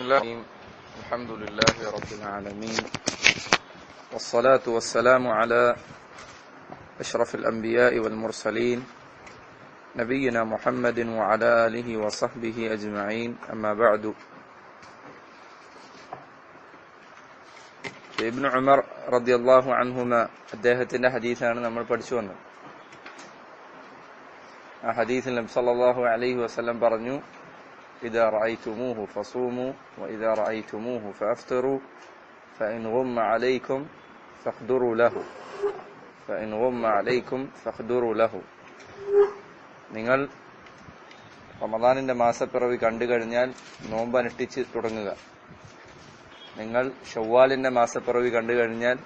الله الحمد لله رب العالمين والصلاة والسلام على أشرف الأنبياء والمرسلين نبينا محمد وعلى آله وصحبه أجمعين أما بعد ഇബ്നു ഉമർ റളിയല്ലാഹു അൻഹുമ അദ്ദേഹത്തിന്റെ ഹദീസാണ് നമ്മൾ പഠിച്ചു വന്നത് ആ ഹദീസിൽ നബി സല്ലല്ലാഹു അലൈഹി വസല്ലം പറഞ്ഞു إذا رأيتموه فصوموا وإذا رأيتموه فأفطروا فإن غم عليكم فاقدروا له فإن غم عليكم فاقدروا له നിങ്ങൾ റമദാനിന്റെ മാസപ്പിറവി കണ്ടു കഴിഞ്ഞാൽ നോമ്പ് അനുഷ്ഠിച്ച് തുടങ്ങുക നിങ്ങൾ ഷവ്വാലിന്റെ മാസപ്പിറവി കണ്ടു കഴിഞ്ഞാൽ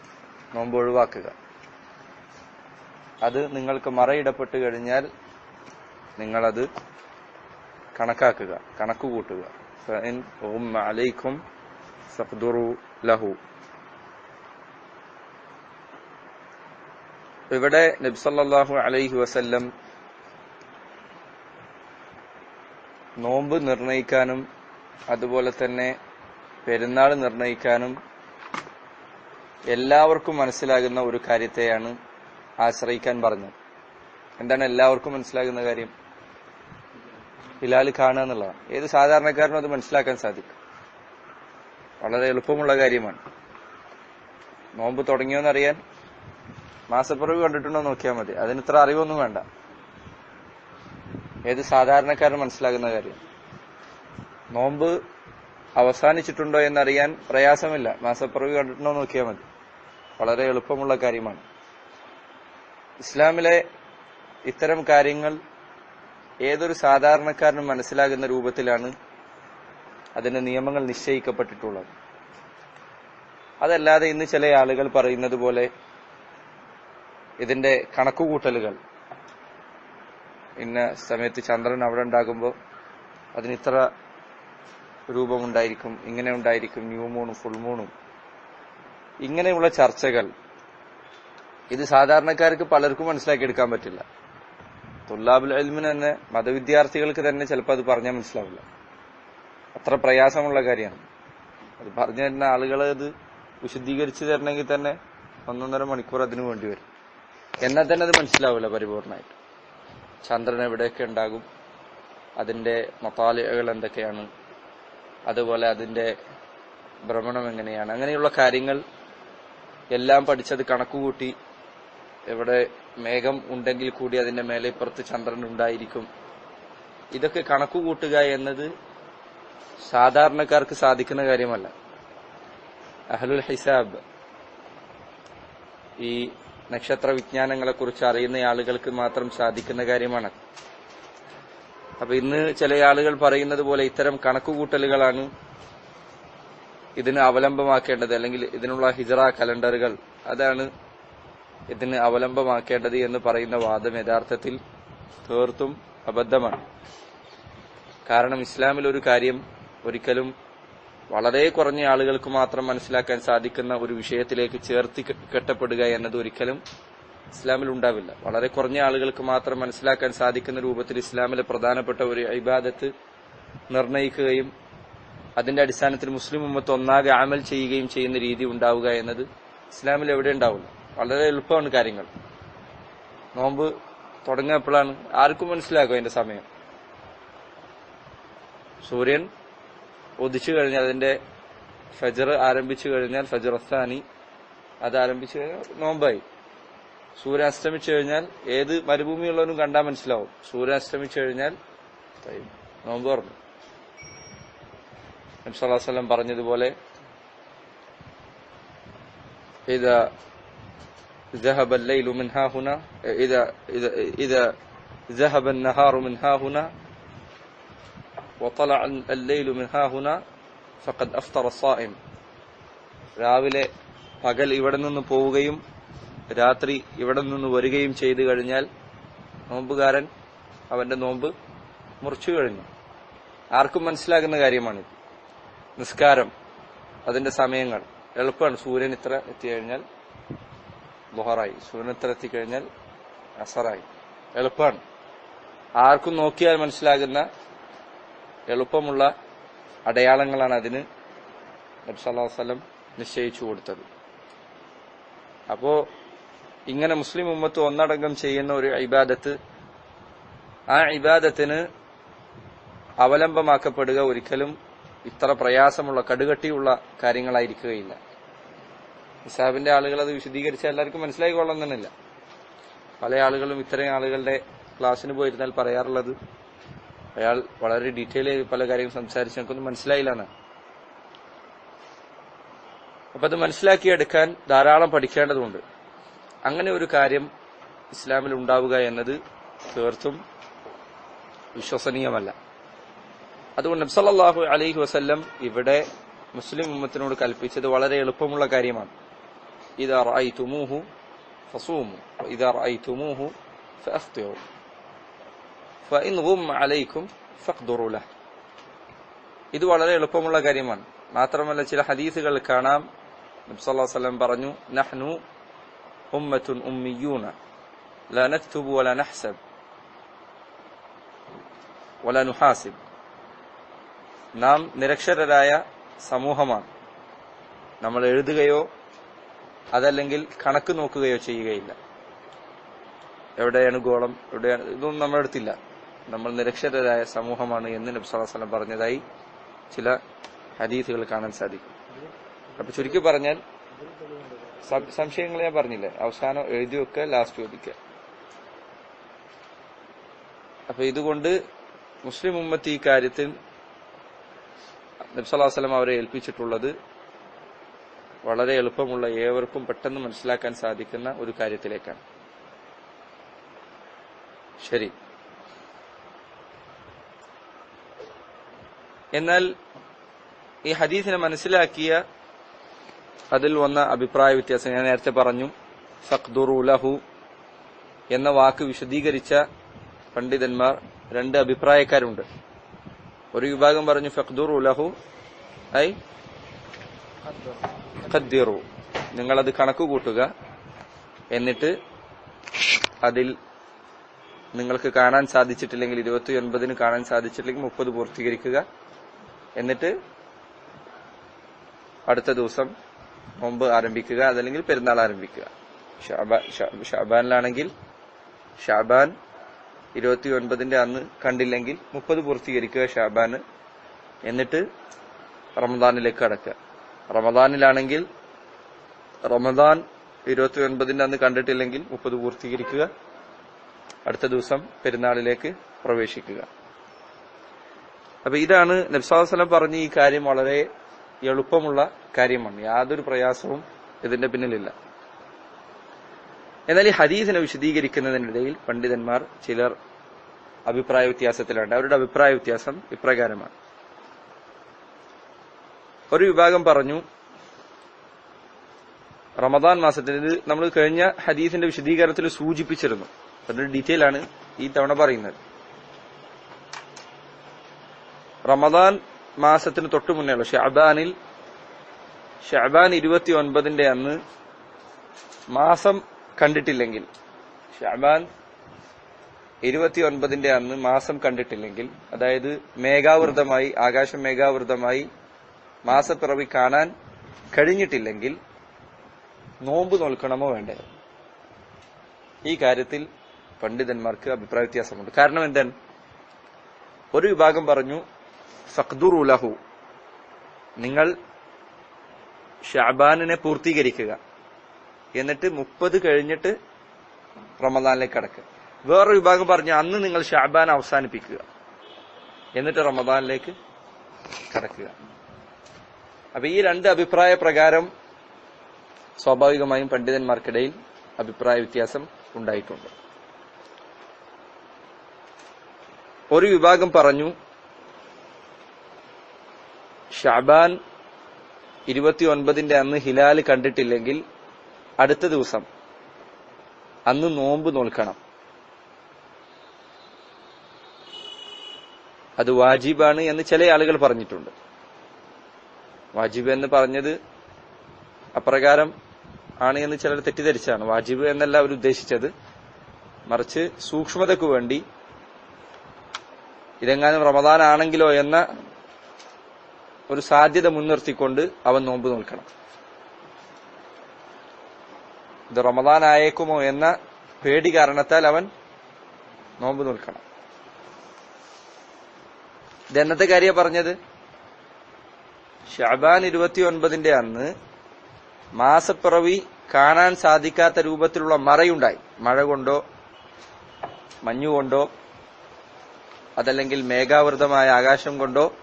നോമ്പ് ഒഴിവാക്കുക അത് നിങ്ങൾക്ക് മറയിടപ്പെട്ട് കഴിഞ്ഞാൽ നിങ്ങളത് കണക്കാക്കുക കണക്ക് കൂട്ടുക. അലൈക്കും ലഹു. ഇവിടെ നബ്സല്ലാഹു അലൈഹി വസല്ലം നോമ്പ് നിർണയിക്കാനും അതുപോലെ തന്നെ പെരുന്നാൾ നിർണയിക്കാനും എല്ലാവർക്കും മനസ്സിലാകുന്ന ഒരു കാര്യത്തെയാണ് ആശ്രയിക്കാൻ പറഞ്ഞത്. എന്താണ് എല്ലാവർക്കും മനസ്സിലാകുന്ന കാര്യം? ഹിലാൽ കാണുക എന്നുള്ളതാണ്. ഏത് സാധാരണക്കാരനും അത് മനസ്സിലാക്കാൻ സാധിക്കും. വളരെ എളുപ്പമുള്ള കാര്യമാണ്. നോമ്പ് തുടങ്ങിയോന്നറിയാൻ മാസപ്പിറവ് കണ്ടിട്ടുണ്ടോ നോക്കിയാൽ മതി. അതിന് ഇത്ര അറിവൊന്നും വേണ്ട. ഏത് സാധാരണക്കാരൻ മനസ്സിലാക്കുന്ന കാര്യം. നോമ്പ് അവസാനിച്ചിട്ടുണ്ടോ എന്നറിയാൻ പ്രയാസമില്ല. മാസപ്പുറവ് കണ്ടിട്ടുണ്ടോ നോക്കിയാൽ മതി. വളരെ എളുപ്പമുള്ള കാര്യമാണ്. ഇസ്ലാമിലെ ഇത്തരം കാര്യങ്ങൾ ഏതൊരു സാധാരണക്കാരനും മനസ്സിലാകുന്ന രൂപത്തിലാണ് അതിന്റെ നിയമങ്ങൾ നിശ്ചയിക്കപ്പെട്ടിട്ടുള്ളത്. അതല്ലാതെ ഇന്ന് ചില ആളുകൾ പറയുന്നത് പോലെ ഇതിന്റെ കണക്കുകൂട്ടലുകൾ. ഇന്ന സമയത്ത് ചന്ദ്രൻ അവിടെ ഉണ്ടാകുമ്പോൾ അതിന് ഇത്ര രൂപമുണ്ടായിരിക്കും ഇങ്ങനെ ഉണ്ടായിരിക്കും ന്യൂ മൂണും ഫുൾ മൂണും. ഇങ്ങനെയുള്ള ചർച്ചകൾ ഇത് സാധാരണക്കാർക്ക് പലർക്കും മനസ്സിലാക്കിയെടുക്കാൻ പറ്റില്ല. തുല്ലാബുൽ അൽമിന് തന്നെ മതവിദ്യാർത്ഥികൾക്ക് തന്നെ ചിലപ്പോൾ അത് പറഞ്ഞാൽ മനസ്സിലാവില്ല. അത്ര പ്രയാസമുള്ള കാര്യമാണ്. അത് പറഞ്ഞു തരുന്ന ആളുകൾ അത് വിശദീകരിച്ച് തരണമെങ്കിൽ തന്നെ ഒന്നൊന്നര മണിക്കൂർ അതിനു വേണ്ടി വരും. എന്നാൽ തന്നെ അത് മനസ്സിലാവില്ല പരിപൂർണമായിട്ട്. ചന്ദ്രൻ എവിടെയൊക്കെ ഉണ്ടാകും അതിന്റെ മത്താലുകൾ എന്തൊക്കെയാണ് അതുപോലെ അതിന്റെ ഭ്രമണം എങ്ങനെയാണ് അങ്ങനെയുള്ള കാര്യങ്ങൾ എല്ലാം പഠിച്ചത് കണക്കുകൂട്ടി എവിടെ മേഘം ഉണ്ടെങ്കിൽ കൂടി അതിന്റെ മേലെ ഇപ്പുറത്ത് ചന്ദ്രൻ ഉണ്ടായിരിക്കും. ഇതൊക്കെ കണക്കുകൂട്ടുക എന്നത് സാധാരണക്കാർക്ക് സാധിക്കുന്ന കാര്യമല്ല. അഹലുൽ ഹിസാബ് ഈ നക്ഷത്ര വിജ്ഞാനങ്ങളെ കുറിച്ച് അറിയുന്ന ആളുകൾക്ക് മാത്രം സാധിക്കുന്ന കാര്യമാണ്. അപ്പൊ ഇന്ന് ചില ആളുകൾ പറയുന്നത് പോലെ ഇത്തരം കണക്കുകൂട്ടലുകളാണ് ഇതിന് അവലംബമാക്കേണ്ടത് അല്ലെങ്കിൽ ഇതിനുള്ള ഹിജറ കലണ്ടറുകൾ. അതാണ് ഇതിന് അവലംബമാക്കേണ്ടത് എന്ന് പറയുന്ന വാദം യഥാർത്ഥത്തിൽ തീർത്തും അബദ്ധമാണ്. കാരണം ഇസ്ലാമിൽ ഒരു കാര്യം ഒരിക്കലും വളരെ കുറഞ്ഞ ആളുകൾക്ക് മാത്രം മനസ്സിലാക്കാൻ സാധിക്കുന്ന ഒരു വിഷയത്തിലേക്ക് ചേർത്തി കെട്ടപ്പെടുക എന്നത് ഒരിക്കലും ഇസ്ലാമിൽ ഉണ്ടാവില്ല. വളരെ കുറഞ്ഞ ആളുകൾക്ക് മാത്രം മനസ്സിലാക്കാൻ സാധിക്കുന്ന രൂപത്തിൽ ഇസ്ലാമിലെ പ്രധാനപ്പെട്ട ഒരു ഇബാദത്ത് നിർണയിക്കുകയും അതിന്റെ അടിസ്ഥാനത്തിൽ മുസ്ലിം ഉമ്മത്ത് ഒന്നാകെ അമൽ ചെയ്യുകയും ചെയ്യുന്ന രീതി ഉണ്ടാവുക എന്നത് ഇസ്ലാമിൽ എവിടെ ഉണ്ടാവില്ല. വളരെ എളുപ്പമാണ് കാര്യങ്ങൾ. നോമ്പ് തുടങ്ങുക എപ്പോഴാണ് ആർക്കും മനസ്സിലാക്കും അതിന്റെ സമയം. സൂര്യൻ ഉദിച്ചു കഴിഞ്ഞാൽ അതിന്റെ ഫജർ ആരംഭിച്ചു കഴിഞ്ഞാൽ ഫജറസ്ഥാനി അത് ആരംഭിച്ചു കഴിഞ്ഞാൽ നോമ്പായി. സൂര്യൻ അസ്തമിച്ചു കഴിഞ്ഞാൽ ഏത് മരുഭൂമിയുള്ളവനും കണ്ടാൽ മനസ്സിലാവും. സൂര്യൻ അസ്തമിച്ചു കഴിഞ്ഞാൽ നോമ്പ് പറഞ്ഞു നബ്സല്ലാസ്ലം പറഞ്ഞതുപോലെ ഇതാ ذهب الليل من ها هنا إذا إذا إذا ذهب النهار من ها هنا وطلع الليل من ها هنا فقد أفطر الصائم രാവിലെ പകൽ ഇവിടെ നിന്ന് പോവുകയും രാത്രി ഇവിടെ നിന്ന് വരികയും ചെയ്തു കഴിഞ്ഞാൽ നോമ്പുകാരൻ അവന്റെ നോമ്പ് മുറിച്ചു കഴിഞ്ഞു ആർക്കും മനസ്സിലാകുന്ന കാര്യമാണിത് നിസ്കാരം അതിന്റെ സമയങ്ങൾ എളുപ്പമാണ് സൂര്യൻ ഇത്ര എത്തിക്കഴിഞ്ഞാൽ ബൊഹറായി. സൂര്യൻ കഴിഞ്ഞാൽ അസറായി. എളുപ്പമാണ് ആർക്കും നോക്കിയാൽ മനസ്സിലാകുന്ന എളുപ്പമുള്ള അടയാളങ്ങളാണ് അതിന് നബ്സല്ലാസ്ലം നിശ്ചയിച്ചു കൊടുത്തത്. അപ്പോ ഇങ്ങനെ മുസ്ലിം ഉമ്മത്ത് ഒന്നടങ്കം ചെയ്യുന്ന ഒരു ഇബാദത്ത് ആ ഇബാദത്തിന് അവലംബമാക്കപ്പെടുക ഒരിക്കലും ഇത്ര പ്രയാസമുള്ള കടുകട്ടിയുള്ള കാര്യങ്ങളായിരിക്കുകയില്ല. നിസാബിന്റെ ആളുകൾ അത് വിശദീകരിച്ച എല്ലാവർക്കും മനസ്സിലായിക്കൊള്ളുന്നില്ല പല ആളുകളും ഇത്രയും ആളുകളുടെ ക്ലാസ്സിന് പോയിരുന്നാൽ പറയാറുള്ളത് അയാൾ വളരെ ഡീറ്റെയിൽ ആയി പല കാര്യങ്ങൾ സംസാരിച്ച് എനിക്കൊന്നും മനസ്സിലായില്ല അപ്പൊ അത് മനസ്സിലാക്കിയെടുക്കാൻ ധാരാളം പഠിക്കേണ്ടതുണ്ട്. അങ്ങനെ ഒരു കാര്യം ഇസ്ലാമിൽ ഉണ്ടാവുക എന്നത് തീർത്തും വിശ്വസനീയമല്ല. അതുകൊണ്ട് നബ്സല്ലാഹു അലൈഹി വസല്ലം ഇവിടെ മുസ്ലിം ഉമ്മത്തിനോട് കൽപ്പിച്ചത് വളരെ എളുപ്പമുള്ള കാര്യമാണ്. ഇതാ റഅയ്തുമൂഹു ഫസൂമു ഇതാ റഅയ്തുമൂഹു ഫഅഫ്തിറു ഫഇൻ ഗുമ്മ അലൈക്കും ഫഖ്ദുറു ലഹ് ഇത് വളരെ എളുപ്പമുള്ള കാര്യമാണ് മാത്രമല്ല ചില ഹദീസുകൾ കാണാം നബി സല്ലല്ലാഹു അലൈഹി വസല്ലം പറഞ്ഞു നഹ്നു ഉമ്മത്തുൻ ഉമ്മിയൂന لا نكتب ولا نحسب ولا نحاسب നാം നിരക്ഷരരായ സമൂഹമാണ് നമ്മൾ എഴുതുകയോ അതല്ലെങ്കിൽ കണക്ക് നോക്കുകയോ ചെയ്യുകയില്ല. എവിടെയാണ് ഗോളം? എവിടെയാണ്? ഇതൊന്നും നമ്മുടെ അടുത്തില്ല. നമ്മൾ നിരക്ഷരരായ സമൂഹമാണ് എന്ന് നബ്സാസ്ലം പറഞ്ഞതായി ചില ഹദീസുകൾ കാണാൻ സാധിക്കും. അപ്പൊ ചുരുക്കി പറഞ്ഞാൽ സംശയങ്ങൾ ഞാൻ പറഞ്ഞില്ലേ? അവസാനം എഴുതി വെക്കുക ലാസ്റ്റ് ചോദിക്കുക അപ്പൊ ഇതുകൊണ്ട് മുസ്ലിം ഉമ്മത്ത് ഈ കാര്യത്തിൽ നബ്സല്ലാസ്ലം അവരെ ഏൽപ്പിച്ചിട്ടുള്ളത് വളരെ എളുപ്പമുള്ള ഏവർക്കും പെട്ടെന്ന് മനസ്സിലാക്കാൻ സാധിക്കുന്ന ഒരു കാര്യത്തിലേക്കാണ്. ശരി. എന്നാൽ ഈ ഹദീസിനെ മനസ്സിലാക്കിയ അതിൽ വന്ന അഭിപ്രായ വ്യത്യാസം ഞാൻ നേരത്തെ പറഞ്ഞു. ഫഖ്ദുറു ലഹു എന്ന വാക്ക് വിശദീകരിച്ച പണ്ഡിതന്മാർ രണ്ട് അഭിപ്രായക്കാരുണ്ട്. ഒരു വിഭാഗം പറഞ്ഞു ഫഖ്ദുറു ലഹു ഐ ഖദ്ദിറു നിങ്ങളത് കണക്ക് കൂട്ടുക എന്നിട്ട് അതിൽ നിങ്ങൾക്ക് കാണാൻ സാധിച്ചിട്ടില്ലെങ്കിൽ ഇരുപത്തി ഒൻപതിന് കാണാൻ സാധിച്ചിട്ടില്ലെങ്കിൽ മുപ്പത് പൂർത്തീകരിക്കുക. എന്നിട്ട് അടുത്ത ദിവസം മുമ്പ് ആരംഭിക്കുക. അതല്ലെങ്കിൽ പെരുന്നാൾ ആരംഭിക്കുക. ഷാബാനിലാണെങ്കിൽ ഷാബാൻ ഇരുപത്തി ഒൻപതിന്റെ അന്ന് കണ്ടില്ലെങ്കിൽ മുപ്പത് പൂർത്തീകരിക്കുക ഷാബാന്. എന്നിട്ട് റമദാനിലേക്ക് കടക്കുക. റമദാനിലാണെങ്കിൽ റമദാൻ ഇരുപത്തി ഒൻപതിന്റെ അന്ന് കണ്ടിട്ടില്ലെങ്കിൽ മുപ്പത് പൂർത്തീകരിക്കുക. അടുത്ത ദിവസം പെരുന്നാളിലേക്ക് പ്രവേശിക്കുക. അപ്പൊ ഇതാണ് നബ്സാസ്ലം പറഞ്ഞ ഈ കാര്യം വളരെ എളുപ്പമുള്ള കാര്യമാണ്. യാതൊരു പ്രയാസവും ഇതിന്റെ പിന്നിലില്ല. എന്നാൽ ഈ ഹദീസിനെ വിശദീകരിക്കുന്നതിനിടയിൽ പണ്ഡിതന്മാർ ചിലർ അഭിപ്രായ വ്യത്യാസത്തിലുണ്ട്. അവരുടെ അഭിപ്രായ വ്യത്യാസം ഇപ്രകാരമാണ്. ഒരു വിഭാഗം പറഞ്ഞു റമദാൻ മാസത്തിൽ ഇത് നമ്മൾ കഴിഞ്ഞ ഹദീസിന്റെ വിശദീകരണത്തിൽ സൂചിപ്പിച്ചിരുന്നു. അതിന്റെ ഡീറ്റെയിൽ ആണ് ഈ തവണ പറയുന്നത്. റമദാൻ മാസത്തിന് തൊട്ടു മുന്നേയുള്ള ഷാബാനിൽ ഷാബാൻ ഇരുപത്തി ഒൻപതിന്റെ അന്ന് മാസം കണ്ടിട്ടില്ലെങ്കിൽ ഷാബാൻ ഇരുപത്തി ഒൻപതിന്റെ അന്ന് മാസം കണ്ടിട്ടില്ലെങ്കിൽ അതായത് മേഘാവൃതമായി ആകാശം മേഘാവൃതമായി മാസപ്പിറവി കാണാൻ കഴിഞ്ഞിട്ടില്ലെങ്കിൽ നോമ്പ് നോൽക്കണമോ വേണ്ടേ ഈ കാര്യത്തിൽ പണ്ഡിതന്മാർക്ക് അഭിപ്രായ വ്യത്യാസമുണ്ട്. കാരണം എന്താണ്? ഒരു വിഭാഗം പറഞ്ഞു ഫഖ്ദുറു ലഹു. നിങ്ങൾ ഷാബാനിനെ പൂർത്തീകരിക്കുക. എന്നിട്ട് മുപ്പത് കഴിഞ്ഞിട്ട് റമദാനിലേക്ക് കടക്കുക. വേറൊരു വിഭാഗം പറഞ്ഞു അന്ന് നിങ്ങൾ ഷാബാൻ അവസാനിപ്പിക്കുക. എന്നിട്ട് റമദാനിലേക്ക് കടക്കുക. അപ്പൊ ഈ രണ്ട് അഭിപ്രായ പ്രകാരം സ്വാഭാവികമായും പണ്ഡിതന്മാർക്കിടയിൽ അഭിപ്രായ വ്യത്യാസം ഉണ്ടായിട്ടുണ്ട്. ഒരു വിഭാഗം പറഞ്ഞു ഷാബാൻ ഇരുപത്തി ഒൻപതിന്റെ അന്ന് ഹിലാൽ കണ്ടിട്ടില്ലെങ്കിൽ അടുത്ത ദിവസം അന്ന് നോമ്പ് നോൽക്കണം. അത് വാജിബാണ് എന്ന് ചില ആളുകൾ പറഞ്ഞിട്ടുണ്ട്. വാജിബ് എന്ന് പറഞ്ഞത് അപ്രകാരം ആണ് എന്ന് ചിലർ തെറ്റിദ്ധരിച്ചാണ്. വാജിബ് എന്നല്ല അവർ ഉദ്ദേശിച്ചത്. മറിച്ച് സൂക്ഷ്മതയ്ക്ക് വേണ്ടി ഇതെങ്ങാനും റമദാൻ ആണെങ്കിലോ എന്ന ഒരു സാധ്യത മുൻനിർത്തിക്കൊണ്ട് അവൻ നോമ്പ് നോക്കണം ഇത് റമദാൻ ആയേക്കുമോ എന്ന പേടി കാരണത്താൽ അവൻ നോമ്പ് നോൽക്കണം. ഇത് എന്നത്തെ കാര്യ പറഞ്ഞത്? ഷാബാൻ ഇരുപത്തി ഒൻപതിന്റെ അന്ന് മാസപ്പിറവി കാണാൻ സാധിക്കാത്ത രൂപത്തിലുള്ള മറയുണ്ടായി. മഴ കൊണ്ടോ മഞ്ഞുകൊണ്ടോ അതല്ലെങ്കിൽ മേഘാവൃതമായ ആകാശം കൊണ്ടോ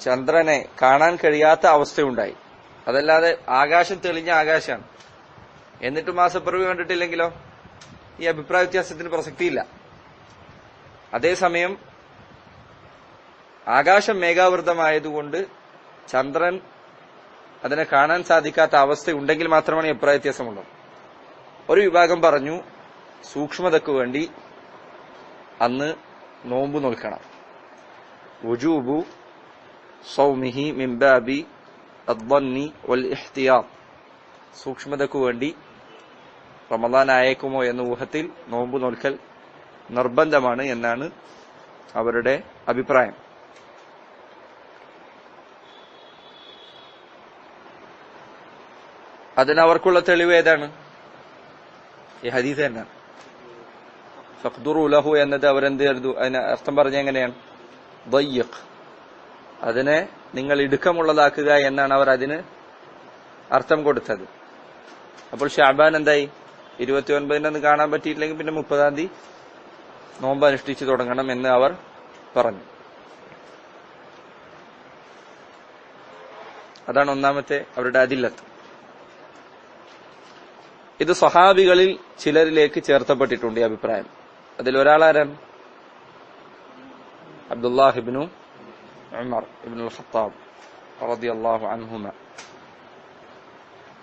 ചന്ദ്രനെ കാണാൻ കഴിയാത്ത അവസ്ഥയുണ്ടായി. അതല്ലാതെ ആകാശം തെളിഞ്ഞ ആകാശമാണ്. എന്നിട്ട് മാസപ്പിറവി കണ്ടിട്ടില്ലെങ്കിലോ? ഈ അഭിപ്രായ വ്യത്യാസത്തിന് പ്രസക്തിയില്ല. അതേസമയം ആകാശം മേഘാവൃതമായതുകൊണ്ട് ചന്ദ്രൻ അതിനെ കാണാൻ സാധിക്കാത്ത അവസ്ഥ ഉണ്ടെങ്കിൽ മാത്രമാണ് ഈ അഭിപ്രായ വ്യത്യാസമുള്ളൂ ഒരു വിഭാഗം പറഞ്ഞു സൂക്ഷ്മതയ്ക്ക് വേണ്ടി അന്ന് നോമ്പ് നോക്കണം വുജൂബു സൗമിഹി മിംബാബി അദ്വന്നി വൽ ഇഹ്തിയാം. സൂക്ഷ്മതയ്ക്കു വേണ്ടി റമദാൻ ആയേക്കുമോ എന്ന ഊഹത്തിൽ നോമ്പ് നോൽക്കൽ നിർബന്ധമാണ് എന്നാണ് അവരുടെ അഭിപ്രായം. അതിന് അവർക്കുള്ള തെളിവ് ഏതാണ്? ഈ ഹദീസ് തന്നെയാണ് ഫഖ്ദുറു ലഹു എന്നത് അവരെന്ത് കരുതു അതിന് അർത്ഥം പറഞ്ഞ എങ്ങനെയാണ്? ദയ്യഖ്. അതിനെ നിങ്ങൾ ഇടുക്കമുള്ളതാക്കുക എന്നാണ് അവർ അതിന് അർത്ഥം കൊടുത്തത്. അപ്പോൾ ഷാബാൻ എന്തായി? ഇരുപത്തി ഒൻപതിനൊന്ന് കാണാൻ പറ്റിയിട്ടില്ലെങ്കിൽ പിന്നെ മുപ്പതാം തീയതി നോമ്പ് അനുഷ്ഠിച്ചു തുടങ്ങണം എന്ന് അവർ പറഞ്ഞു. അതാണ് ഒന്നാമത്തെ അവരുടെ അതില്ലത്ത്. ഇത് സ്വഹാബികളിൽ ചിലരിലേക്ക് ചേർത്തപ്പെട്ടിട്ടുണ്ട് ഈ അഭിപ്രായം. അതിൽ ഒരാളാരാണ്? അബ്ദുല്ലാഹിബിനു ഉമർ ഇബ്നുൽ ഖത്താബ് റളിയല്ലാഹു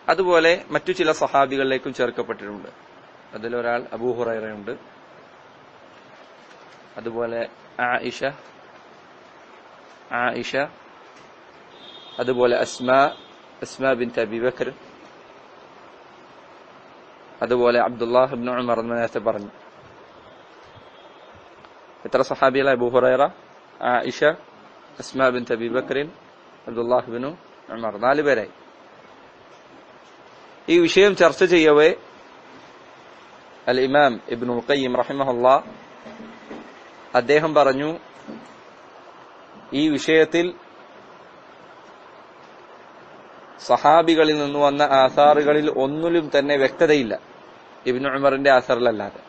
അതുപോലെ മറ്റു ചില സഹാബികളിലേക്കും ചേർക്കപ്പെട്ടിട്ടുണ്ട്. അതിലൊരാൾ അബൂ ഹുറൈറയുണ്ട്. അതുപോലെ ആയിഷ ആയിഷ. അതുപോലെ Asma Asma bin Abi Bakr. അതുപോലെ അബ്ദുല്ലാഹ് ഇബ്നു ഉമർ എന്ന് നേരത്തെ പറഞ്ഞു എത്ര സഹാബികളെ Abu Hurairah Aisha Asma bin Abi ബക്കറിൻ Abdullah ibn Umar നാല് പേരായി ഈ വിഷയം ചർച്ച ചെയ്യവേ അൽ ഇമാം ഇബ്നുൽ ഖയ്യിം റഹിമഹുല്ല അദ്ദേഹം പറഞ്ഞു ഈ വിഷയത്തിൽ സഹാബികളിൽ നിന്ന് വന്ന ആസാറുകളിൽ ഒന്നിലും തന്നെ വ്യക്തതയില്ല. ഇബിനു ഉമറിന്റെ ആസാറിലല്ലാതെ.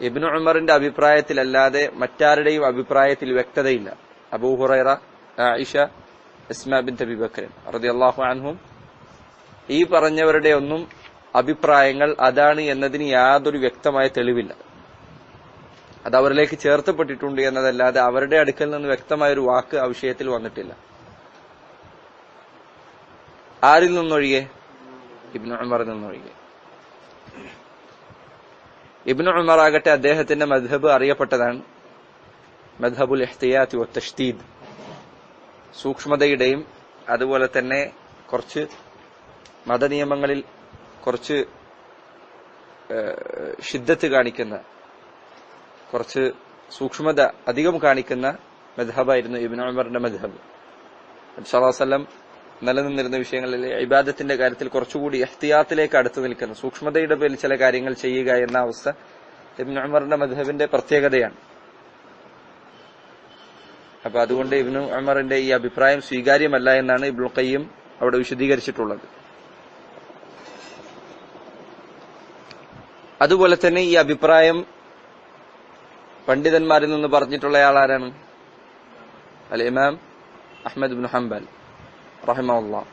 ഇബിനു ഉമറിന്റെ അഭിപ്രായത്തിലല്ലാതെ മറ്റാരുടെയും അഭിപ്രായത്തിൽ വ്യക്തതയില്ല. Abu Hurairah Aisha Asma bin തബി ബക്രൻ റളിയല്ലാഹു അൻഹും ഈ പറഞ്ഞവരുടെ ഒന്നും അഭിപ്രായങ്ങൾ അതാണ് എന്നതിന് യാതൊരു വ്യക്തമായ തെളിവില്ല. അത് അവരിലേക്ക് ചേർത്തപ്പെട്ടിട്ടുണ്ട് എന്നതല്ലാതെ അവരുടെ അടുക്കൽ നിന്ന് വ്യക്തമായ ഒരു വാക്ക് ആ വിഷയത്തിൽ വന്നിട്ടില്ല. ആരിൽ നിന്നൊഴികെ? ഇബ്നു ഉമറിൽ നിന്നൊഴികെ. ഇബ്നു ഉമർ ആകട്ടെ അദ്ദേഹത്തിന്റെ മദ്ഹബ് അറിയപ്പെട്ടതാണ്. മദ്ഹബുൽ തഷ്തീദ് സൂക്ഷ്മതയുടെയും അതുപോലെ തന്നെ കുറച്ച് മതനിയമങ്ങളിൽ കുറച്ച് ഷിദ്ധത്ത് കാണിക്കുന്ന കുറച്ച് സൂക്ഷ്മത അധികം കാണിക്കുന്ന മദ്ഹബായിരുന്നു ഇബ്നു ഉമറിന്റെ മദ്ഹബ്. സല്ലാസ്ലം നിലനിന്നിരുന്ന വിഷയങ്ങളിൽ ഇബാദത്തിന്റെ കാര്യത്തിൽ കുറച്ചുകൂടി എഹ്തിയാത്തിലേക്ക് അടുത്തു നിൽക്കുന്നു. സൂക്ഷ്മതയുടെ പേരിൽ ചില കാര്യങ്ങൾ ചെയ്യുക എന്ന അവസ്ഥ ഇബ്നു ഉമറിന്റെ മദ്ഹബിന്റെ പ്രത്യേകതയാണ്. അപ്പൊ അതുകൊണ്ട് ഇബ്നു ഉമറിന്റെ ഈ അഭിപ്രായം സ്വീകാര്യമല്ല എന്നാണ് ഇബ്നു കയ്യും അവിടെ വിശദീകരിച്ചിട്ടുള്ളത്. അതുപോലെ തന്നെ ഈ അഭിപ്രായം പണ്ഡിതന്മാരിൽ നിന്ന് പറഞ്ഞിട്ടുള്ള ആളാരാണ്? അൽ ഇമാം അഹമ്മദ് ബിൻ ഹംബൽ. റഹിമുള്ള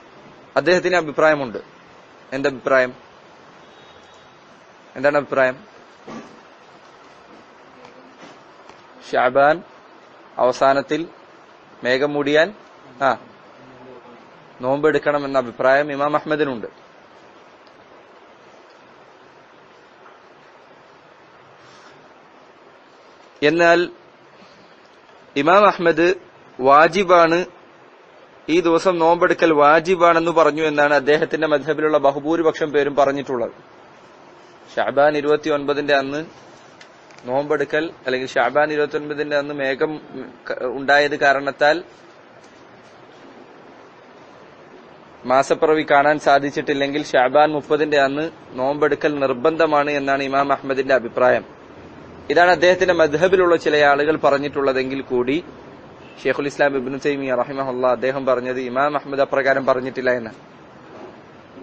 അദ്ദേഹത്തിന് അഭിപ്രായമുണ്ട്. എന്റെ അഭിപ്രായം? എന്താണ് അഭിപ്രായം? ഷാബാൻ അവസാനത്തിൽ മേഘം മൂടിയാൽ ആ നോമ്പെടുക്കണം എന്ന അഭിപ്രായം ഇമാം അഹമ്മദിനുണ്ട്. എന്നാൽ ഇമാം അഹമ്മദ് വാജിബാണ് ഈ ദിവസം നോമ്പെടുക്കൽ വാജിബാണെന്ന് പറഞ്ഞു എന്നാണ് അദ്ദേഹത്തിന്റെ മധബിലുള്ള ബഹുഭൂരിപക്ഷം പേരും പറഞ്ഞിട്ടുള്ളത്. ഷാബാൻ ഇരുപത്തി ഒൻപതിന്റെ അന്ന് നോമ്പെടുക്കൽ അല്ലെങ്കിൽ ഷാബാൻ ഇരുപത്തി ഒൻപതിന്റെ അന്ന് മേഘം ഉണ്ടായത് കാരണത്താൽ മാസപ്പിറവി കാണാൻ സാധിച്ചിട്ടില്ലെങ്കിൽ ഷാബാൻ മുപ്പതിന്റെ അന്ന് നോമ്പെടുക്കൽ നിർബന്ധമാണ് എന്നാണ് ഇമാം അഹമ്മദിന്റെ അഭിപ്രായം. ഇതാണ് അദ്ദേഹത്തിന്റെ മദ്ഹബിലുള്ള ചില ആളുകൾ പറഞ്ഞിട്ടുള്ളതെങ്കിൽ കൂടി ഷെയ്ഖുൽ ഇസ്ലാം ഇബ്നു തൈമിയ റഹിമഹുല്ല അദ്ദേഹം പറഞ്ഞത് ഇമാം അഹമ്മദ് അപ്രകാരം പറഞ്ഞിട്ടില്ല എന്ന്.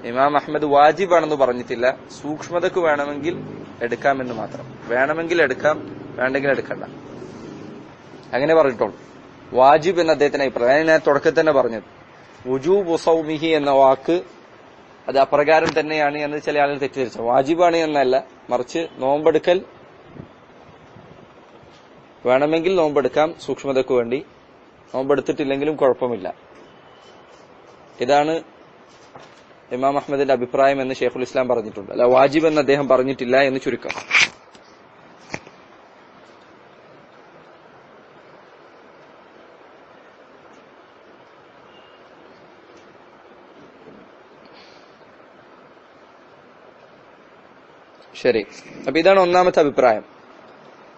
ഇമാം അഹമ്മദ് വാജിബാണെന്ന് പറഞ്ഞിട്ടില്ല. സൂക്ഷ്മതക്ക് വേണമെങ്കിൽ എടുക്കാമെന്ന് മാത്രം. വേണമെങ്കിൽ എടുക്കാം വേണ്ടെങ്കിൽ എടുക്കണ്ട. അങ്ങനെ പറഞ്ഞിട്ടുള്ളൂ. വാജിബ് എന്ന അദ്ദേഹത്തിന് അഭിപ്രായം. ഞാൻ തുടക്കത്തിൽ തന്നെ പറഞ്ഞത്. വുജൂബ് സൗമിഹി എന്ന വാക്ക് അത് അപ്രകാരം തന്നെയാണ് എന്ന് ചില ആളുകൾ തെറ്റിദ്ധരിച്ചു വാജിബാണ് എന്നല്ല മറിച്ച് നോമ്പെടുക്കൽ വേണമെങ്കിൽ നോമ്പെടുക്കാം സൂക്ഷ്മതയ്ക്ക് വേണ്ടി നോമ്പെടുത്തിട്ടില്ലെങ്കിലും കുഴപ്പമില്ല. ഇതാണ് ഇമാം അഹമ്മദിന്റെ അഭിപ്രായം എന്ന് ഷെയ്ഖുൽ ഇസ്ലാം പറഞ്ഞിട്ടുണ്ട്. അല്ല വാജിബ് എന്ന് അദ്ദേഹം പറഞ്ഞിട്ടില്ല എന്ന് ചുരുക്കം. ശരി. അപ്പൊ ഇതാണ് ഒന്നാമത്തെ അഭിപ്രായം.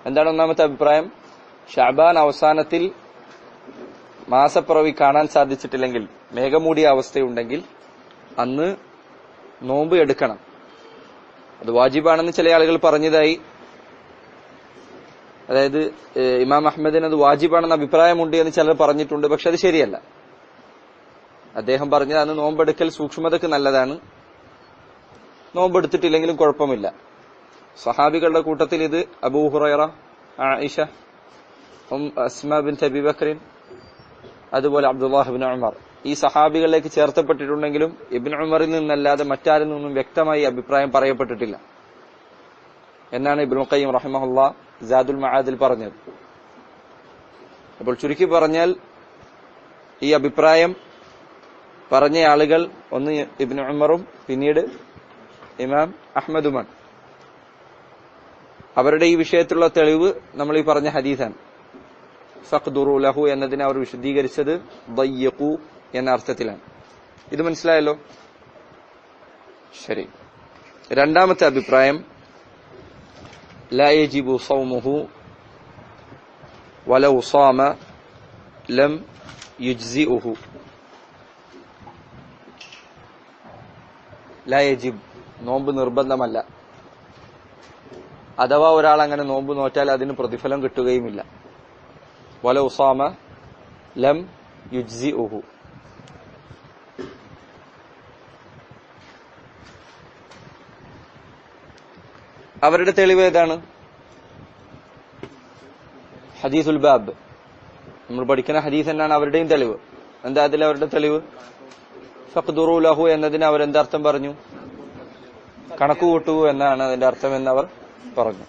എന്താണ് ഒന്നാമത്തെ അഭിപ്രായം? ഷാബാൻ അവസാനത്തിൽ മാസപ്പിറവി കാണാൻ സാധിച്ചിട്ടില്ലെങ്കിൽ മേഘമൂടിയ അവസ്ഥയുണ്ടെങ്കിൽ അന്ന് നോമ്പ് എടുക്കണം. അത് വാജിബാണെന്ന് ചില ആളുകൾ പറഞ്ഞതായി. അതായത് ഇമാം അഹമ്മദിന് അത് വാജിബാണെന്ന് അഭിപ്രായമുണ്ട് എന്ന് ചിലർ പറഞ്ഞിട്ടുണ്ട് പക്ഷെ അത് ശരിയല്ല. അദ്ദേഹം പറഞ്ഞത് അന്ന് നോമ്പെടുക്കൽ സൂക്ഷ്മതക്ക് നല്ലതാണ്. നോമ്പെടുത്തിട്ടില്ലെങ്കിലും കുഴപ്പമില്ല. സഹാബികളുടെ കൂട്ടത്തിൽ ഇത് Abu Hurairah Aisha Asma bin Abi ബക്രിൻ അതുപോലെ അബ്ദുല്ലാഹിബിൻ ഉമർ. ഈ സഹാബികളിലേക്ക് ചേർത്തപ്പെട്ടിട്ടുണ്ടെങ്കിലും ഇബിൻ ഉമറിൽ നിന്നല്ലാതെ മറ്റാരിൽ നിന്നും വ്യക്തമായി അഭിപ്രായം പറയപ്പെട്ടിട്ടില്ല. എന്നാണ് ഇബിൻ ഖയ്യിം റഹിമഹുല്ല ജാദുൽ മഹാദിൽ പറഞ്ഞത്. അപ്പോൾ ചുരുക്കി പറഞ്ഞാൽ ഈ അഭിപ്രായം പറഞ്ഞ ആളുകൾ ഒന്ന് ഇബിൻ ഉമറും പിന്നീട് ഇമാം അഹമ്മദുമാണ് അവരുടെ ഈ വിഷയത്തിലുള്ള തെളിവ് നമ്മൾ ഈ പറഞ്ഞ ഹദീസാണ്. ഫഖ്ദുറു ലഹു എന്നതിനെ അവർ വിശദീകരിച്ചത് ദയ്യഖു എന്ന അർത്ഥത്തിലാണ്. ഇത് മനസ്സിലായല്ലോ? ശരി. രണ്ടാമത്തെ അഭിപ്രായം ലജിബു സൗമുഹു വല ഉസാമ ലം യുജ്സി ഉഹു യജിബ് നോമ്പ് നിർബന്ധമല്ല. അഥവാ ഒരാൾ അങ്ങനെ നോമ്പ് നോറ്റാൽ അതിന് പ്രതിഫലം കിട്ടുകയുമില്ല. വല ഉസാമ ലം യുജ്സി ഉഹു അവരുടെ തെളിവ് ഏതാണ്? ഹദീസുൽ ബാബ്. നമ്മൾ പഠിക്കുന്ന ഹദീസ് തന്നെയാണ് അവരുടെയും തെളിവ്. എന്താ അതിൽ അവരുടെ തെളിവ്? ഫഖ്ദുറു ലഹു എന്നതിന് എന്താർത്ഥം പറഞ്ഞു? കണക്ക് കൂട്ടൂ എന്നാണ് അതിന്റെ അർത്ഥം എന്ന് അവർ പറഞ്ഞു.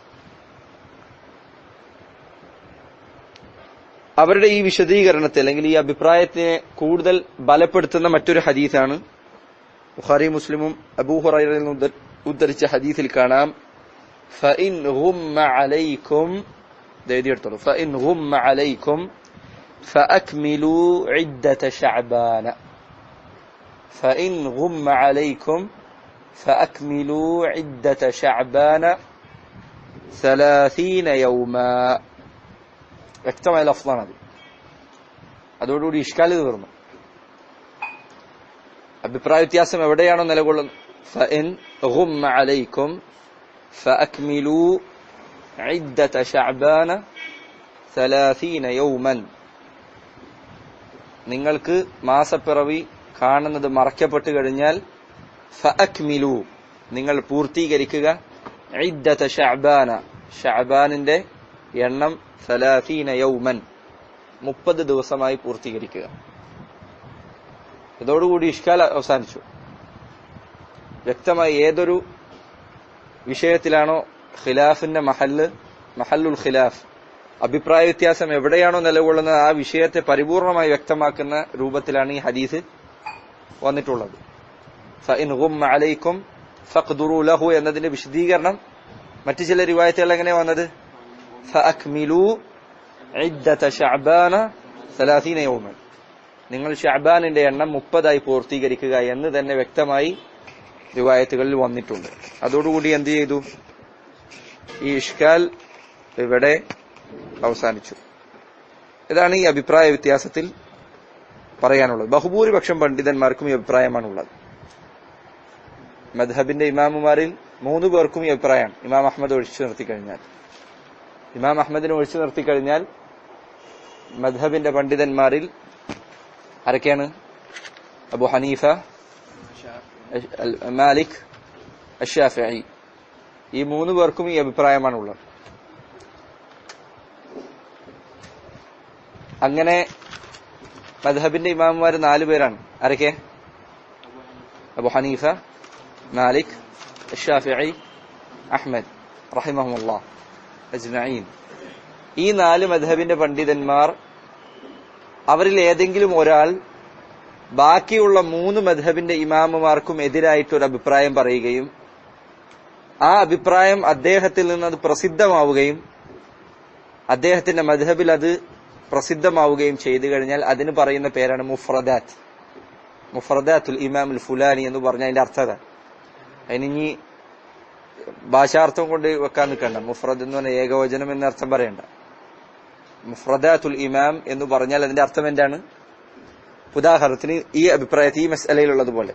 അവരുടെ ഈ വിശദീകരണത്തെ അല്ലെങ്കിൽ ഈ അഭിപ്രായത്തിനെ കൂടുതൽ ബലപ്പെടുത്തുന്ന മറ്റൊരു ഹദീസാണ് ബുഖാരി മുസ്ലിമും അബൂഹുറയിൽ നിന്ന് ഉദ്ധ- ഉദ്ധരിച്ച ഹദീസിൽ കാണാം فإن غم عليكم ده يديرتلو فإن غم عليكم فأكملوا عدة شعبان فإن غم عليكم فأكملوا عدة شعبان ثلاثين يوما വ്യക്തമായ ലഫ്ലാണ് അത് അതോടുകൂടി ഇഷ്കാല് തീർന്നു അഭിപ്രായ വ്യത്യാസം എവിടെയാണോ നിലകൊള്ളുന്നത് فإن غم عليكم فأكملوا عدة شعبان ثلاثين يوما നിങ്ങൾക്ക് മാസപ്പിറവി കാണുന്നത് മറയ്ക്കപ്പെട്ട് കഴിഞ്ഞാൽ ഫഅക്മിലു നിങ്ങൾ പൂർത്തീകരിക്കുക ഇദ്ദത ഷഅബാന ഷഅബാനിന്റെ എണ്ണം സലാസീന യൗമൻ. മുപ്പത് ദിവസമായി പൂർത്തീകരിക്കുക. ഇതോടുകൂടി ഇഷ്കാൽ അവസാനിച്ചു. വ്യക്തമായി ഏതൊരു വിഷയത്തിലാണോ ഖിലാഫിന്റെ മഹല്ല് മഹല്ലുൽ ഖിലാഫ് അഭിപ്രായ വ്യത്യാസം എവിടെയാണോ നിലകൊള്ളുന്നത് ആ വിഷയത്തെ പരിപൂർണമായി വ്യക്തമാക്കുന്ന രൂപത്തിലാണ് ഈ ഹദീസ് വന്നിട്ടുള്ളത്. അലൈക്കും ലഹു എന്നതിന്റെ വിശദീകരണം മറ്റു ചില റിവായത്തുകൾ എങ്ങനെയാ വന്നത്? ഫഅക്മിലു ഇദ്ദത ശഅബാന 30 യൗമൻ. നിങ്ങൾ ഷഅബാനിന്റെ എണ്ണം മുപ്പതായി പൂർത്തീകരിക്കുക എന്ന് തന്നെ വ്യക്തമായി റിവായത്തുകളിൽ വന്നിട്ടുണ്ട്. അതോടുകൂടി എന്ത് ചെയ്തു? ഈ ഇഷ്കാൽ ഇവിടെ അവസാനിച്ചു. ഇതാണ് ഈ അഭിപ്രായ വ്യത്യാസത്തിൽ പറയാനുള്ളത്. ബഹുഭൂരിപക്ഷം പണ്ഡിതന്മാർക്കും ഈ അഭിപ്രായമാണുള്ളത് മദ്ഹബിന്റെ ഇമാമുമാരിൽ മൂന്ന് പേർക്കും ഈ അഭിപ്രായമാണ്. ഇമാം അഹമ്മദ് ഒഴിച്ചു നിർത്തി കഴിഞ്ഞാൽ. ഇമാം അഹമ്മദിനെ ഒഴിച്ചു നിർത്തി കഴിഞ്ഞാൽ മദ്ഹബിന്റെ പണ്ഡിതന്മാരിൽ ആരൊക്കെയാണ്? അബു ഹനീഫ മാലിക് അഷാഫി ഈ മൂന്ന് പേർക്കും ഈ അഭിപ്രായമാണുള്ളത്. അങ്ങനെ മദ്ഹബിന്റെ ഇമാമുമാർ നാല് പേരാണ്. ആരൊക്കെ? അബു ഹനീഫ മാലിക് ഷാഫിഇ അഹമ്മദ് റഹിമഹുല്ലാ അജ്മഈൻ. ഈ നാല് മധബിന്റെ പണ്ഡിതന്മാർ അവരിൽ ഏതെങ്കിലും ഒരാൾ ബാക്കിയുള്ള മൂന്ന് മധബിന്റെ ഇമാമുമാർക്കും എതിരായിട്ട് ഒരു അഭിപ്രായം പറയുകയും ആ അഭിപ്രായം അദ്ദേഹത്തിൽ നിന്ന് അത് പ്രസിദ്ധമാവുകയും അദ്ദേഹത്തിന്റെ മധബിൽ അത് പ്രസിദ്ധമാവുകയും ചെയ്തു കഴിഞ്ഞാൽ അതിന് പറയുന്ന പേരാണ് മുഫ്രദാത്ത്. മുഫ്രദാത്തുൽ ഇമാം ഉൽ ഫുലാനി എന്ന് പറഞ്ഞ അതിന്റെ അർത്ഥത അതിനിഞ്ഞി ഭാഷാർത്ഥം കൊണ്ട് വെക്കാൻ നിൽക്കണ്ട. മുഫ്രദ് എന്ന് പറഞ്ഞാൽ ഏകവചനം എന്ന അർത്ഥം പറയണ്ട. മുഫ്രദാത്തുൽ ഇമാം എന്ന് പറഞ്ഞാൽ അതിന്റെ അർത്ഥം എന്താണ്? ഉദാഹരണത്തിന് ഈ അഭിപ്രായത്തിൽ ഈ മസലയിലുള്ളതുപോലെ.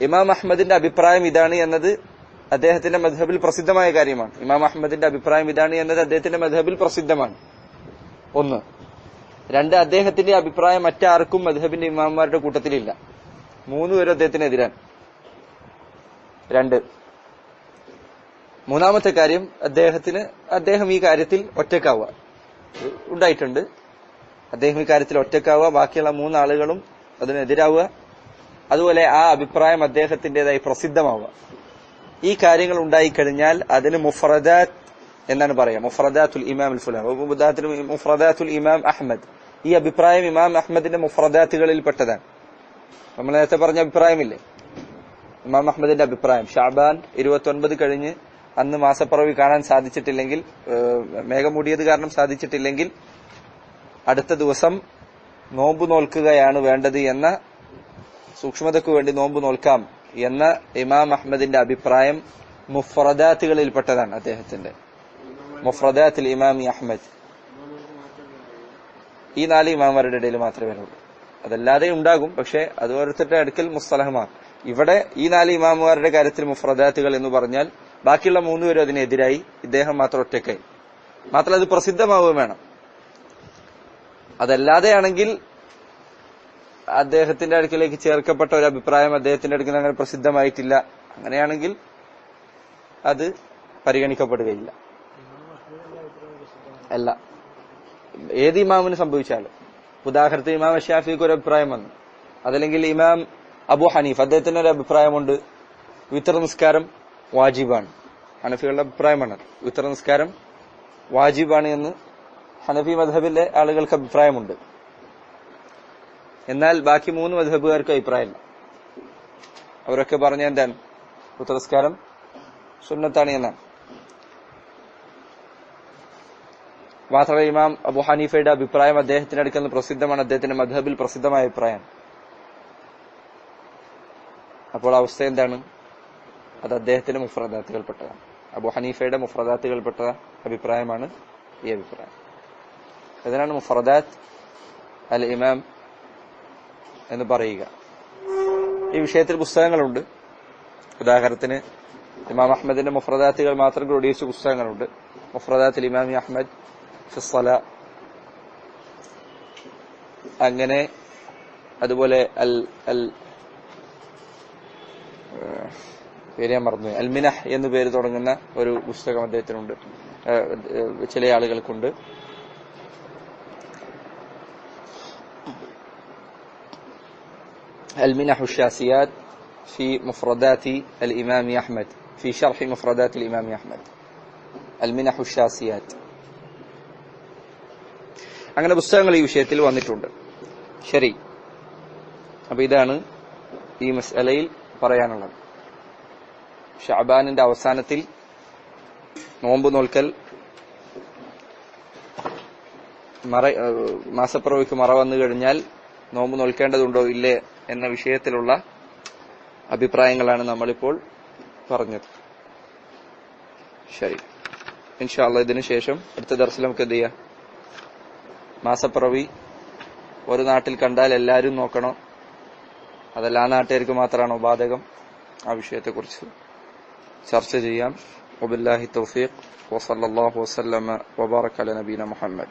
ഇമാം അഹമ്മദിന്റെ അഭിപ്രായം ഇതാണ് എന്നത് അദ്ദേഹത്തിന്റെ മധബിൽ പ്രസിദ്ധമായ കാര്യമാണ്. ഇമാം അഹമ്മദിന്റെ അഭിപ്രായം ഇതാണ് എന്നത് അദ്ദേഹത്തിന്റെ മധബിൽ പ്രസിദ്ധമാണ്. ഒന്ന്. രണ്ട് അദ്ദേഹത്തിന്റെ അഭിപ്രായം മറ്റാർക്കും മധബിന്റെ ഇമാമന്മാരുടെ കൂട്ടത്തിലില്ല. മൂന്നുപേരും അദ്ദേഹത്തിനെതിരാണ്. രണ്ട്. മൂന്നാമത്തെ കാര്യം അദ്ദേഹത്തിന് അദ്ദേഹം ഈ കാര്യത്തിൽ ഒറ്റക്കാവുക ഉണ്ടായിട്ടുണ്ട്. അദ്ദേഹം ഈ കാര്യത്തിൽ ഒറ്റക്കാവുക ബാക്കിയുള്ള മൂന്നാളുകളും അതിനെതിരാവുക. അതുപോലെ ആ അഭിപ്രായം അദ്ദേഹത്തിന്റേതായി പ്രസിദ്ധമാവുക. ഈ കാര്യങ്ങൾ ഉണ്ടായിക്കഴിഞ്ഞാൽ അതിന് മുഫ്രദാത്ത് എന്നാണ് പറയാ മുഫ്രദാത്തുൽ ഇമാം ഫുലാൻ. ഉദാഹരണത്തിന് ഇമാം അഹമ്മദ് ഈ അഭിപ്രായം ഇമാം അഹമ്മദിന്റെ മുഫ്രദാത്തുകളിൽ പെട്ടതാണ്. നമ്മൾ നേരത്തെ പറഞ്ഞ അഭിപ്രായമില്ലേ? ഇമാം അഹമ്മദിന്റെ അഭിപ്രായം. ഷാബാൻ ഇരുപത്തി ഒൻപത് കഴിഞ്ഞ് അന്ന് മാസപ്പിറവി കാണാൻ സാധിച്ചിട്ടില്ലെങ്കിൽ മേഘമൂടിയത് മേഘം മൂടിയത് കാരണം സാധിച്ചിട്ടില്ലെങ്കിൽ അടുത്ത ദിവസം നോമ്പ് നോൽക്കുകയാണ് വേണ്ടത് എന്ന സൂക്ഷ്മതയ്ക്ക് വേണ്ടി നോമ്പ് നോൽക്കാം എന്ന ഇമാം അഹമ്മദിന്റെ അഭിപ്രായം മുഫ്രദാത്തുകളിൽപ്പെട്ടതാണ് അദ്ദേഹത്തിന്റെ. മുഫ്രദാത്തിൽ ഇമാമി അഹമ്മദ്. ഈ നാല് ഇമാമാരുടെ ഇടയിൽ മാത്രമേ വരുള്ളൂ. അതല്ലാതെ ഉണ്ടാകും പക്ഷെ അത് ഓരോരുത്തരുടെ അടുക്കൽ മുസ്തലഹമാണ്. ഇവിടെ ഈ നാല് ഇമാമുമാരുടെ കാര്യത്തിൽ മുഫ്രദാത്തുകൾ എന്ന് പറഞ്ഞാൽ ബാക്കിയുള്ള മൂന്നുപേരും അതിനെതിരായി ഇദ്ദേഹം മാത്രം ഒറ്റക്കായി മാത്രമല്ല അത് പ്രസിദ്ധമാവുകയും വേണം. അതല്ലാതെയാണെങ്കിൽ അദ്ദേഹത്തിന്റെ അടുക്കിലേക്ക് ചേർക്കപ്പെട്ട ഒരു അഭിപ്രായം അദ്ദേഹത്തിന്റെ അടുക്കൽ അങ്ങനെ പ്രസിദ്ധമായിട്ടില്ല. അങ്ങനെയാണെങ്കിൽ അത് പരിഗണിക്കപ്പെടുകയില്ല. അല്ല. ഏത് ഇമാമിന് സംഭവിച്ചാലും. ഉദാഹരണത്തിന് ഇമാം ഷാഫിക്ക് ഒരു അഭിപ്രായം വന്നു. അതല്ലെങ്കിൽ ഇമാം അബു ഹനീഫ് അദ്ദേഹത്തിന് ഒരു അഭിപ്രായമുണ്ട്. വിത്ര നിസ്കാരം വാജിബാണ്. ഹനഫികളുടെ അഭിപ്രായമാണ് വിത്ര നിസ്കാരം വാജിബാണ് എന്ന് ഹനഫി മധബിലെ ആളുകൾക്ക് അഭിപ്രായമുണ്ട്. എന്നാൽ ബാക്കി മൂന്ന് മധബുകാർക്ക് അഭിപ്രായമില്ല. അവരൊക്കെ പറഞ്ഞ എന്താണ്? ഉത്തരസ്കാരം സുന്നത്താണ് എന്നാണ്. മാത്രമല്ല ഇമാം അബു ഹനീഫയുടെ അഭിപ്രായം അദ്ദേഹത്തിന്റെ അടുക്കൽ നിന്ന് പ്രസിദ്ധമാണ്. അദ്ദേഹത്തിന്റെ മധബിൽ പ്രസിദ്ധമായ അഭിപ്രായം അപ്പോൾ അവസ്ഥ എന്താണ്? അത് അദ്ദേഹത്തിന്റെ മുഫ്രദാത്തുകൾപ്പെട്ടതാണ്. അബു ഹനീഫയുടെ മുഫ്രദാത്തുകൾപ്പെട്ട അഭിപ്രായമാണ് ഈ അഭിപ്രായം. ഇതിനാണ് മുഫ്രദാത്ത് അൽ ഇമാം എന്ന് പറയുക. ഈ വിഷയത്തിൽ പുസ്തകങ്ങളുണ്ട്. ഉദാഹരണത്തിന് ഇമാം അഹമ്മദിന്റെ മുഫ്രദാത്തുകൾ മാത്രം ക്രോഡീകരിച്ച പുസ്തകങ്ങളുണ്ട്. മുഫ്രദാത്തിൽ ഇമാമി അഹമ്മദ് ഫിസ്സല. അങ്ങനെ അതുപോലെ അൽ അൽ പേര് ഞാൻ മറന്നു അൽ മിനഹ് എന്ന് പേര് തുടങ്ങുന്ന ഒരു പുസ്തകം അദ്ദേഹത്തിനുണ്ട് ഏഹ്, ഏഹ്, ചില ആളുകൾക്കുണ്ട് المنح الشاسيات في مفردات الإمام أحمد في شرح مفردات الإمام أحمد المنح الشاسيات അങ്ങനെ പുസ്തകങ്ങൾ ഈ വിഷയത്തിൽ വന്നിട്ടുണ്ട് ശരി അപ്പൊ ഇതാണ് ഈ മസലയിൽ പറയാനുള്ളത് ഷാബാനിന്റെ അവസാനത്തിൽ നോമ്പ് നോൽക്കൽ മറ മാസപ്പിറവിക്ക് മറ വന്നു കഴിഞ്ഞാൽ നോമ്പ് നോൽക്കേണ്ടതുണ്ടോ ഇല്ലേ എന്ന വിഷയത്തിലുള്ള അഭിപ്രായങ്ങളാണ് നമ്മളിപ്പോൾ പറഞ്ഞത്. ശരി. ഇൻഷാല്ല ഇതിനുശേഷം അടുത്ത ദർശനം നമുക്ക് എന്ത് ചെയ്യാം? മാസപ്പിറവി ഒരു നാട്ടിൽ കണ്ടാൽ എല്ലാവരും നോക്കണോ? അതല്ല ആ നാട്ടുകാർക്ക് മാത്രമാണോ ബാധകം ആ വിഷയത്തെക്കുറിച്ച്? ترتديا وبالله التوفيق. وصلى الله وسلم وبارك على نبينا محمد.